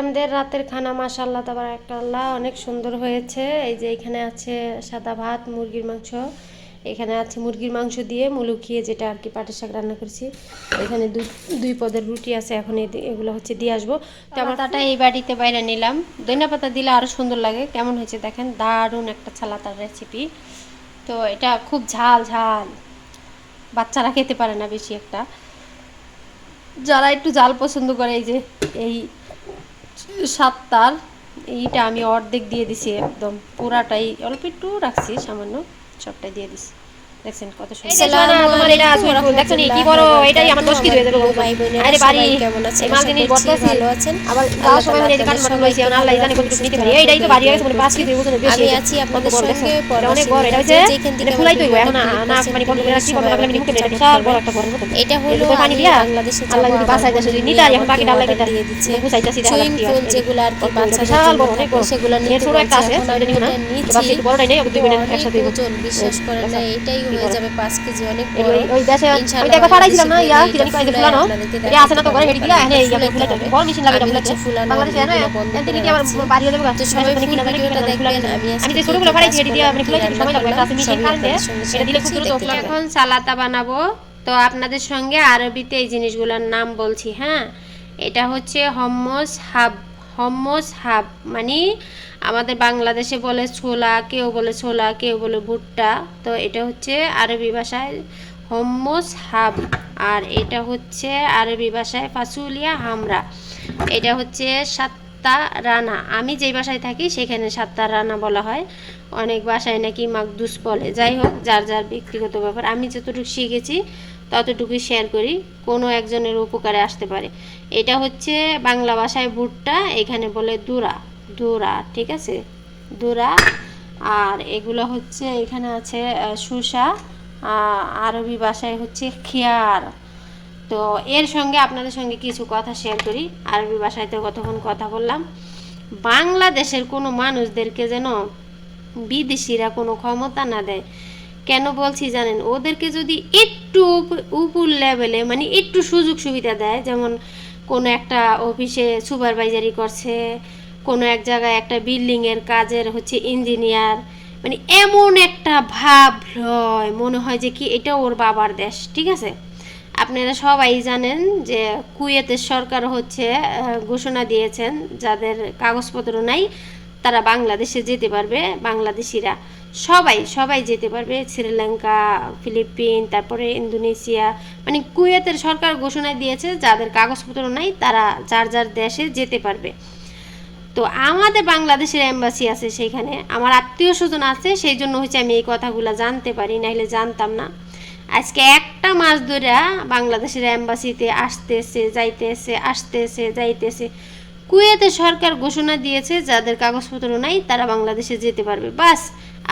আমাদের রাতের খানা মাশাল্লাহ তাবার একটা আল্লাহ, অনেক সুন্দর হয়েছে। এই যে এখানে আছে সাদা ভাত, মুরগির মাংস। এখানে আছে মুরগির মাংস দিয়ে মুলুখিয়ে যেটা আর কি পাটের শাক রান্না করেছি। এখানে দুই পদের রুটি আছে, এখন এগুলো হচ্ছে দিয়ে আসব। তো তাটা এই বাড়িতে বাইরে নিলাম। দইনা পাতা দিলে আরও সুন্দর লাগে। কেমন হয়েছে দেখেন? দারুণ একটা ছালাতার রেসিপি তো এটা খুব ঝাল ঝাল। বাচ্চারা খেতে পারে না বেশি একটা। যারা একটু জাল পছন্দ করে, এই যে এই সাতটার, এইটা আমি অর্ধেক দিয়ে দিছি একদম। পুরাটাই, অল্প একটু রাখছি, সামান্য, সবটাই দিয়ে দিছি। দেখছেন কত সুন্দর। এটা কি বড় এটাই আমার দশ কেজি হয়ে যাবে ভাই বোনেরা আরে বাড়ি কেমন আছেন? মাল জিনিস করছি ভালো আছেন। আবার আল্লাহ গাছ সবাই মিলে যে কাঠ তাআলা মাটন লইছে আল্লাহ জানে কত নিতে পারি। এইটাই তো বাড়ি গেছে মানে পাঁচ কেজি ওজনের বেশি আমি আছি আপনাদের সঙ্গে অনেক বড় এটা হচ্ছে এটা ফুলাই তো এখন না মানে বন্ধ করে রাখছি বন্ধ করে বিশাল বড় একটা বড় এটা হলো পানি দিয়া বাংলাদেশে আল্লাহ যদি দেশে যদি নিতে এখন বাকি order দিয়ে দিচ্ছে। বুঝাইতাছি দেখা কি ফুল যেগুলো আর কি বিশাল বড়, অনেক বড়। সেগুলো নিতে ছোট একটা আছে, ওইটা নিও। না। বাকি বড়টাই নেই, দুই একসাথে ওজন, বিশ্বাস করেন না, এটাই হয়ে যাবে পাঁচ কেজি অনেক বড়। ওই- ওই দেশে ওই দেখো ফালাইছিলাম না ইয়া কি জানি কয় যে ফুলানো। এটা আছে না তো ঘরে দেখাতে হেঁটে এনে ইয়া ফুলাইতে ফুলাইতে হবে। হবে বড় মেশিন লাগে আমি না হচ্ছে ফুলাইতে ফুলানো বাংলাদেশে জানো এগুলো বন্ধ এন থেকে করে কি আবার বাড়ি যাবে তো সবাই মানে ফুল দেখবেন, আমি আমি যে ছোটগুলো দিয়ে মানে সময় লাগবে আছে মেশিন এটা দিলে খুব দ্রুত এখন সালাতা বানাবো। তো আপনাদের সঙ্গে আরবিতে এই জিনিসগুলোর নাম বলছি হ্যাঁ? এটা হচ্ছে হম্মস হাব হম্মস হাব মানে আমাদের বাংলাদেশে বলে ছোলা, কেউ বলে ছোলা, কেউ বলে ভুট্টা, তো এটা হচ্ছে আরবি ভাষায় হম্মস হাব, আর এটা হচ্ছে আরবি ভাষায় ফাসুলিয়া হামরা, এটা হচ্ছে সাত্তা রানা, আমি যেই বাসায় থাকি সেখানে সাতটা রানা বলা হয়, অনেক বাসায় নাকি মাকদুস বলে, যাই হোক, যার যার ব্যক্তিগত ব্যাপার, আমি যতটুকু শিখেছি ততটুকুই শেয়ার করি, কোনো একজনের উপকারে আসতে পারে। এটা হচ্ছে বাংলা ভাষায় ভুট্টা, এখানে বলে দুরা দুরা, ঠিক আছে? দুরা, আর এগুলো হচ্ছে এখানে আছে সুসা আরবি ভাষায় হচ্ছে খেয়ার। তো এর সঙ্গে আপনাদের সঙ্গে কিছু কথা শেয়ার করি, আরবি ভাষায় তো কতক্ষণ কথা বললাম। বাংলাদেশের কোনো মানুষদেরকে যেন বিদেশিরা কোনো ক্ষমতা না দেয় কেন বলছি জানেন? ওদেরকে যদি একটু উপ- উপর লেভেলে মানে একটু সুযোগ সুবিধা দেয়, যেমন কোনো একটা অফিসে সুপারভাইজারি করছে, কোনো এক জায়গায় একটা বিল্ডিংয়ের কাজের হচ্ছে ইঞ্জিনিয়ার মানে এমন একটা ভাব হয় মনে হয় যে কি এটা ওর বাবার দেশ, ঠিক আছে? আপনারা সবাই জানেন যে কুয়েতের সরকার হচ্ছে ঘোষণা দিয়েছেন, যাদের কাগজপত্র নাই, তারা বাংলাদেশে যেতে পারবে, বাংলাদেশিরা। সবাই সবাই যেতে পারবে। শ্রীলঙ্কা, ফিলিপিন, তারপরে ইন্দোনেশিয়া মানে কুয়েতের সরকার ঘোষণা দিয়েছে যাদের কাগজপত্র নাই, তারা যার যার দেশে যেতে পারবে। তো আমাদের বাংলাদেশের এম্বাসি আছে সেইখানে। আমার আত্মীয় স্বজন আছে সেই জন্য হচ্ছে আমি এই কথাগুলো জানতে পারি নাহলে জানতাম না। আজকে একটা মাস ধরে বাংলাদেশের এম্বাসিতে আসতেছে, যাইতেছে আসতেছে, যাইতেছে। কুয়েতে সরকার ঘোষণা দিয়েছে, যাদের কাগজপত্র নাই, তারা বাংলাদেশে যেতে পারবে। বাস,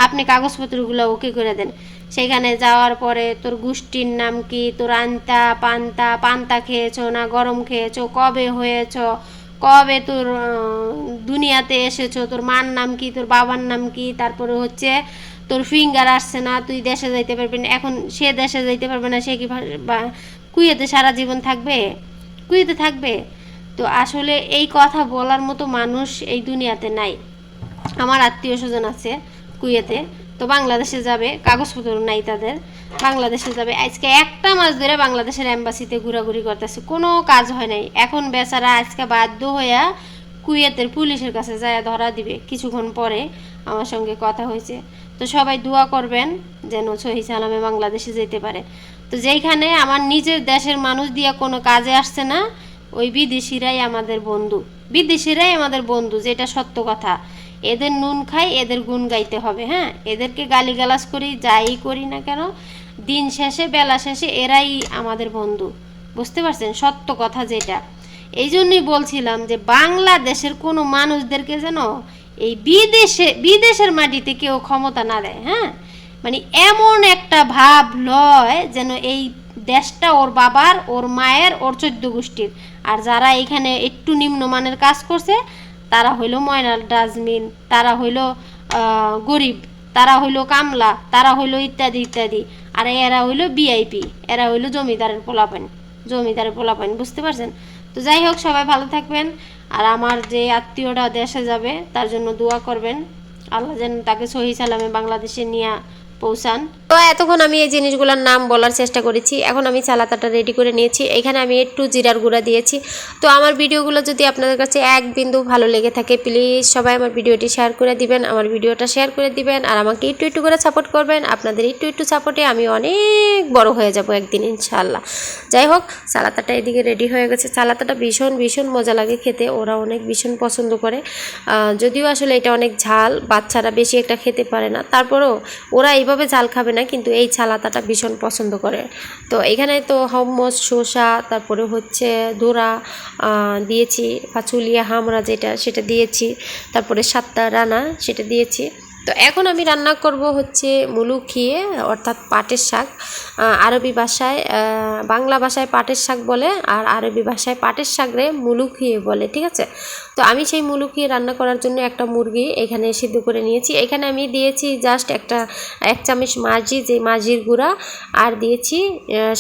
আপনি কাগজপত্রগুলো ওকে করে দেন। সেখানে যাওয়ার পরে তোর গোষ্ঠীর নাম কি? তোর আন্তা, পান্তা পান্তা খেয়েছো না গরম খেয়েছো? কবে হয়েছ? কবে তোর দুনিয়াতে এসেছ? তোর মার নাম কি? তোর বাবার নাম কি? তারপরে হচ্ছে তোর ফিঙ্গার আসছে না, তুই দেশে যাইতে পারবি না। এখন সে দেশে যাইতে পারবে না, সে কি কুয়েতে সারা জীবন থাকবে? কুয়েতে থাকবে? তো আসলে এই কথা বলার মতো মানুষ এই দুনিয়াতে নাই। আমার আত্মীয় স্বজন আছে কুয়েতে, তো বাংলাদেশে যাবে, কাগজপত্র নাই তাদের। বাংলাদেশে যাবে, আজকে একটা মাস ধরে বাংলাদেশের এম্বাসিতে ঘোরাঘুরি করতেছে, কোনো কাজ হয় নাই। এখন বেচারা আজকে বাধ্য হইয়া কুয়েতের পুলিশের কাছে যায় ধরা দিবে, কিছুক্ষণ পরে আমার সঙ্গে কথা হয়েছে। তো সবাই দোয়া করবেন যেন সহি সালামে বাংলাদেশে যেতে পারে। তো যেইখানে আমার নিজের দেশের মানুষ দিয়ে কোনো কাজে আসছে না ওই বিদেশিরাই আমাদের বন্ধু। বিদেশিরাই আমাদের বন্ধু, যেটা সত্য কথা। এদের নুন খাই, এদের গুণ গাইতে হবে হ্যাঁ? এদেরকে গালিগালাজ করি, যাই করি না কেন, দিন শেষে, বেলা শেষে এরাই আমাদের বন্ধু। বুঝতে পারছেন? সত্য কথা যেটা। এই জন্যই বলছিলাম যে বাংলাদেশের কোনো মানুষদেরকে যেন এই বিদেশে, বিদেশের মাটিতে কেউ ক্ষমতা না দেয় হ্যাঁ? মানে এমন একটা ভাব লয় যেন এই দেশটা ওর বাবার, ওর মায়ের, ওর চোদ্দ গোষ্ঠীর। আর যারা এখানে একটু নিম্নমানের কাজ করছে, তারা হইল ময়নাল ডাস্টবিন, তারা হইল গরিব, তারা হইল কামলা, তারা হইল ইত্যাদি ইত্যাদি। আর এরা হইল বিআইপি এরা হইল জমিদারের পোলাপান জমিদারের পোলাপান বুঝতে পারছেন? তো যাই হোক, সবাই ভালো থাকবেন। আর আমার যে আত্মীয়রা দেশে যাবে, তার জন্য দোয়া করবেন। আল্লাহ যেন তাকে সহি সালামে বাংলাদেশে নিয়ে পৌঁছান তো এতক্ষণ আমি এই জিনিসগুলোর নাম বলার চেষ্টা করেছি। এখন আমি চালাতাটা রেডি করে নিয়েছি। এখানে আমি একটু জিরার গুঁড়া দিয়েছি। তো আমার ভিডিওগুলো যদি আপনাদের কাছে এক বিন্দু ভালো লেগে থাকে প্লিজ সবাই আমার ভিডিওটি শেয়ার করে দিবেন, আমার ভিডিওটা শেয়ার করে দিবেন, আর আমাকে একটু একটু করে সাপোর্ট করবেন। আপনাদের একটু একটু সাপোর্টে আমি অনেক বড় হয়ে যাব একদিন ইনশাল্লাহ যাই হোক সালাতাটা এদিকে রেডি হয়ে গেছে। সালাতাটা ভীষণ ভীষণ মজা লাগে খেতে। ওরা অনেক ভীষণ পছন্দ করে। যদিও আসলে এটা অনেক ঝাল, বাচ্চারা বেশি একটা খেতে পারে না। তারপরেও ওরা এইভাবে ঝাল খাবে না, কিন্তু এই ছালাতাটা ভীষণ পছন্দ করে। তো এখানে তো হমস শসা, তারপরে হচ্ছে ধোরা দিয়েছি, পাচুলিয়া, হামরা যেটা, সেটা দিয়েছি, তারপরে সাতটা রানা, সেটা দিয়েছি। তো এখন আমি রান্না করব হচ্ছে মুলু মুলুখিয়ে অর্থাৎ পাটের শাক আরবি ভাষায় বাংলা ভাষায় পাটের শাক বলে আর আরবি ভাষায় পাটের শাকরে মুলুখিয়ে বলে, ঠিক আছে? তো আমি সেই মুলুখিয়ে রান্না করার জন্য একটা মুরগি এখানে সিদ্ধ করে নিয়েছি। এখানে আমি দিয়েছি জাস্ট একটা, এক চামচ মাঝি, যে মাঝির গুঁড়া, আর দিয়েছি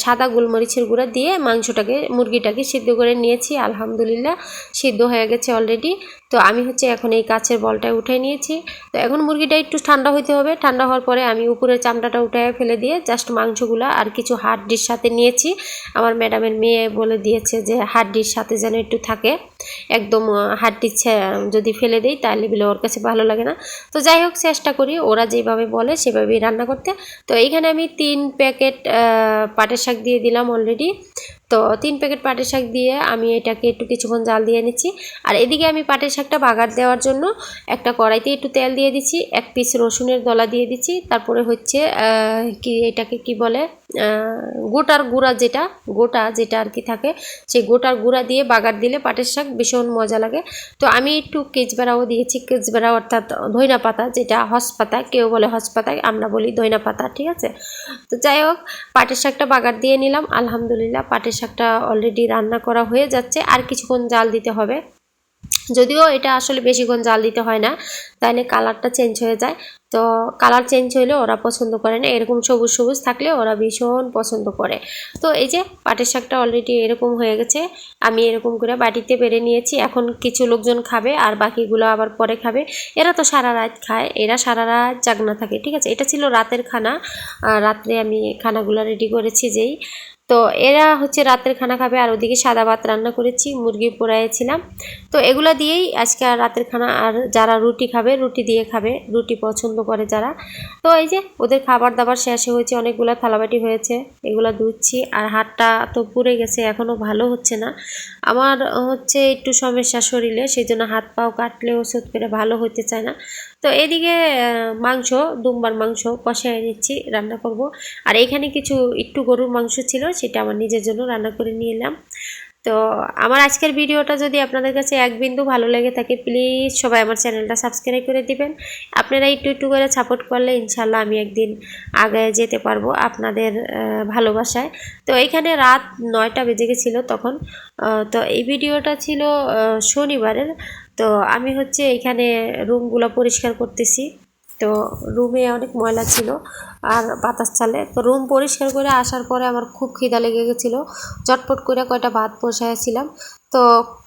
সাদা গোলমরিচের গুঁড়া দিয়ে মাংসটাকে, মুরগিটাকে সিদ্ধ করে নিয়েছি। আলহামদুলিল্লাহ, সিদ্ধ হয়ে গেছে অলরেডি তো আমি হচ্ছে এখন এই কাছের বলটা উঠে নিয়েছি। তো এখন মুরগিটা একটু ঠান্ডা হইতে হবে। ঠান্ডা হওয়ার পরে আমি উপরের চামড়াটা উঠে ফেলে দিয়ে জাস্ট মাংসগুলো আর কিছু হাড্ডির সাথে নিয়েছি। আমার ম্যাডামের মেয়ে বলে দিয়েছে যে হাড্ডির সাথে যেন একটু থাকে। একদম হাড্ডি যদি ফেলে দেই তাহলে বলে ওর কাছে ভালো লাগে না। তো যাই হোক, চেষ্টা করি ওরা যেভাবে বলে সেভাবেই রান্না করতে। তো এইখানে আমি তিন প্যাকেট পাটের শাক দিয়ে দিলাম অলরেডি তো তিন প্যাকেট পাটের শাক দিয়ে আমি এটাকে একটু কিছুক্ষণ জাল দিয়ে নিচ্ছি। আর এদিকে আমি পাটের শাকটা বাগার দেওয়ার জন্য একটা কড়াইতে একটু তেল দিয়ে দিচ্ছি, এক পিস রসুনের দলা দিয়ে দিচ্ছি। তারপরে হচ্ছে কি এটাকে কি বলে? গোটার গুঁড়া যেটা, গোটা যেটা আর কি থাকে, সেই গোটার গুঁড়া দিয়ে বাগার দিলে পাটের শাক ভীষণ মজা লাগে। তো আমি একটু কেজবেড়াও দিয়েছি, কেজবেড়া অর্থাৎ ধইনা পাতা, যেটা হস পাতা, কেউ বলে হস পাতা, আমরা বলি ধইনা পাতা, ঠিক আছে? তো যাই হোক, পাটের শাকটা বাগার দিয়ে নিলাম, আলহামদুলিল্লাহ পাটের শাকটা অলরেডি রান্না করা হয়ে যাচ্ছে, আর কিছুক্ষণ জাল দিতে হবে। যদিও এটা আসলে বেশিক্ষণ জাল দিতে হয় না, তাহলে কালারটা চেঞ্জ হয়ে যায়। তো কালার চেঞ্জ হলে ওরা পছন্দ করে না। এরকম সবুজ সবুজ থাকলে ওরা ভীষণ পছন্দ করে। তো এই যে পাটের শাকটা অলরেডি এরকম হয়ে গেছে। আমি এরকম করে বাটিতে বেড়ে নিয়েছি। এখন কিছু লোকজন খাবে আর বাকিগুলো আবার পরে খাবে। এরা তো সারা রাত খায়। এরা সারা রাত জাগনা থাকে, ঠিক আছে? এটা ছিল রাতের খানা। রাত্রে আমি খানাগুলো রেডি করেছি যেই। তো এরা হচ্ছে রাতের খানা খাবে, আর ওদিকে সাদা ভাত রান্না করেছি, মুরগি পোড়াইছিলাম। তো এগুলো দিয়েই আজকে আর রাতের খানা, আর যারা রুটি খাবে, রুটি দিয়ে খাবে, রুটি পছন্দ করে যারা। তো এই যে ওদের খাবার দাবার শেষে হয়েছে, অনেকগুলো থালাবাটি হয়েছে, এগুলো ধুচ্ছি, আর হাতটা তো পুড়ে গেছে এখনও ভালো হচ্ছে না। আমার হচ্ছে একটু সমস্যা শরীরে সেই জন্য হাত পাও কাটলে ওষুধ করে ভালো হতে চায় না। তো এদিকে মাংস, দুম্বার মাংস কষায় নিচ্ছি, রান্না করব। আর এখানে কিছু, একটু গরুর মাংস ছিল সেটা আমার নিজের জন্য রান্না করে নিয়ে এলাম। তো আমার আজকের ভিডিওটা যদি আপনাদের কাছে এক বিন্দু ভালো লেগে থাকে প্লিজ সবাই আমার চ্যানেলটা সাবস্ক্রাইব করে দিবেন। আপনারা একটু একটু করে সাপোর্ট করলে ইনশাল্লাহ আমি একদিন আগে যেতে পারব আপনাদের ভালোবাসায়। তো এইখানে রাত নয়টা বেজে গেছিল তখন তো এই ভিডিওটা ছিল শনিবারের। তো আমি হচ্ছে এখানে রুমগুলো পরিষ্কার করতেছি। তো রুমে অনেক ময়লা ছিল। আর বাতাস চালে। তো রুম পরিষ্কার করে আসার পরে আমার খুব খিদা লেগে গেছিল। চটপট করে কয়টা ভাত বসাইছিলাম। তো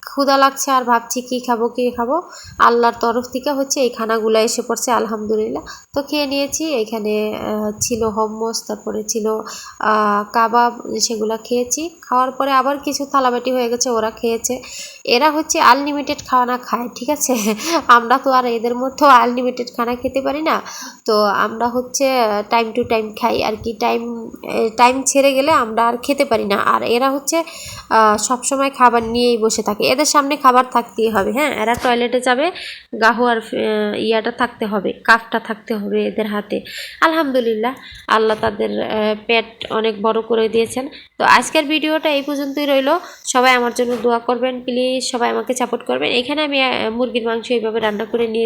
ক্ষুদা লাগছে আর ভাবছি কী খাব কী খাব। আল্লাহর তরফ থেকে হচ্ছে এই খানাগুলো এসে পড়ছে, আলহামদুলিল্লাহ। তো খেয়ে নিয়েছি। এখানে ছিল হম্মস তারপরে ছিল কাবাব, সেগুলো খেয়েছি। খাওয়ার পরে আবার কিছু থালাবাটি হয়ে গেছে, ওরা খেয়েছে। এরা হচ্ছে আনলিমিটেড খাওয়ানা খায়, ঠিক আছে? আমরা তো আর এদের মধ্যেও আনলিমিটেড খানা খেতে পারি না। তো আমরা হচ্ছে টাইম টু টাইম খাই আর কি। টাইম টাইম ছেড়ে গেলে আমরা আর খেতে পারি না। আর এরা হচ্ছে সব সময় খাবার নিয়েই বসে থাকে। এদের সামনে খাবার থাকতেই হবে হ্যাঁ? এরা টয়লেটে যাবে, গাহু আর ইয়াটা থাকতে হবে, কাফটা থাকতে হবে এদের হাতে। আলহামদুলিল্লাহ, আল্লাহ তাদের পেট অনেক বড় করে দিয়েছেন। তো আজকের ভিডিওটা এই পর্যন্তই রইল। সবাই আমার জন্য দোয়া করবেন। প্লিজ সবাই আমাকে সাপোর্ট করবেন। এখানে আমি মুরগির মাংস এইভাবে রান্না করে নিয়ে